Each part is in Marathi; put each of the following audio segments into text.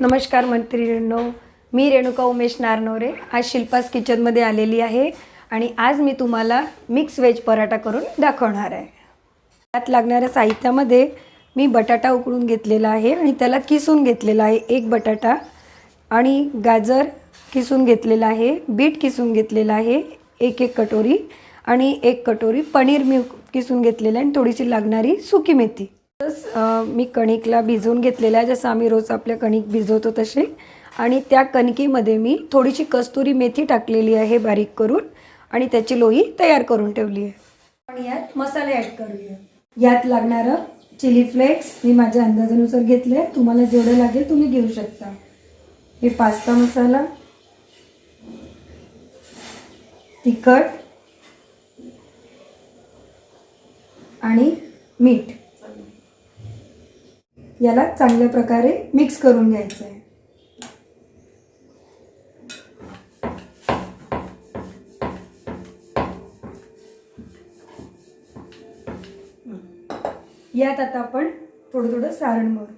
नमस्कार मैत्रिणींनो मी रेणुका उमेश नारनवरे आज शिल्पास किचनमध्ये आलेली आहे आणि आज मी तुम्हाला मिक्स व्हेज पराठा करून दाखवणार आहे. त्यात लागणाऱ्या साहित्यामध्ये मी बटाटा उकळून घेतलेला आहे आणि त्याला किसून घेतलेला आहे एक बटाटा आणि गाजर किसून घेतलेला आहे बीट किसून घेतलेला आहे एक एक कटोरी आणि एक कटोरी पनीर मी किसून घेतलेलं आहे आणि थोडीशी लागणारी सुकी मेथी. मी कणिकला भिजवून घेतलेलं आहे जसं आम्ही रोज आपल्या कणिक भिजवतो तसे. आणि त्या कणकीमध्ये मी थोडीशी कस्तुरी मेथी टाकलेली आहे बारीक करून आणि त्याची लोही तयार करून ठेवली आहे. आणि यात मसाले ॲड करूया. यात लागणारं चिली फ्लेक्स मी माझ्या अंदाजानुसार घेतले आहे. तुम्हाला जेवढं लागेल तुम्ही घेऊ शकता. हे पास्ता मसाला तिखट आणि मीठ. याला चांगल्या प्रकारे मिक्स करून घ्यायचं आहे. यात आता आपण थोडं थोडं सारण मारू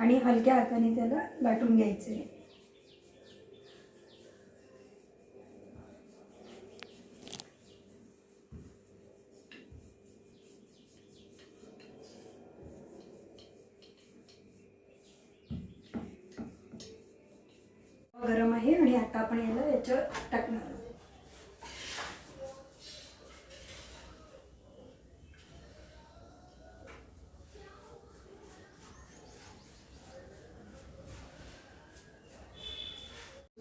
आणि हलक्या हाताने त्याला लाटून घ्यायचे आहे गरम आहे आणि आता आपण याला याच्यावर टाकणार आहोत.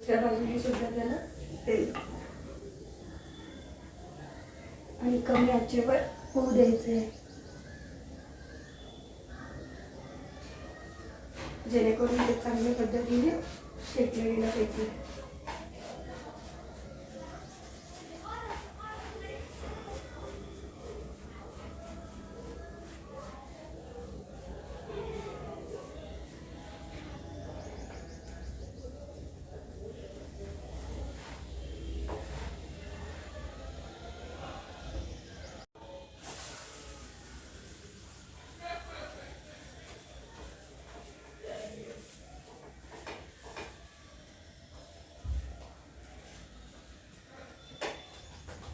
दुसऱ्या बाजूने सुद्धा त्याला तेल. आणि कमी आचेवर होऊ द्यायचे आहे जेणेकरून ते चांगल्या पद्धतीने शेकलं गेलं पाहिजे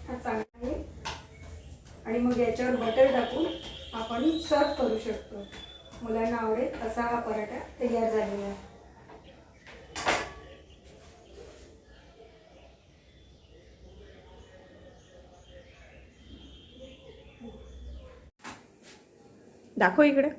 हा चांगला आहे आणि मग याच्यावर बटर टाकून आपण सर्व करू शकतो. मुलांना आवडेल असा हा पराठा तयार झालेला आहे. दाखव इकडे.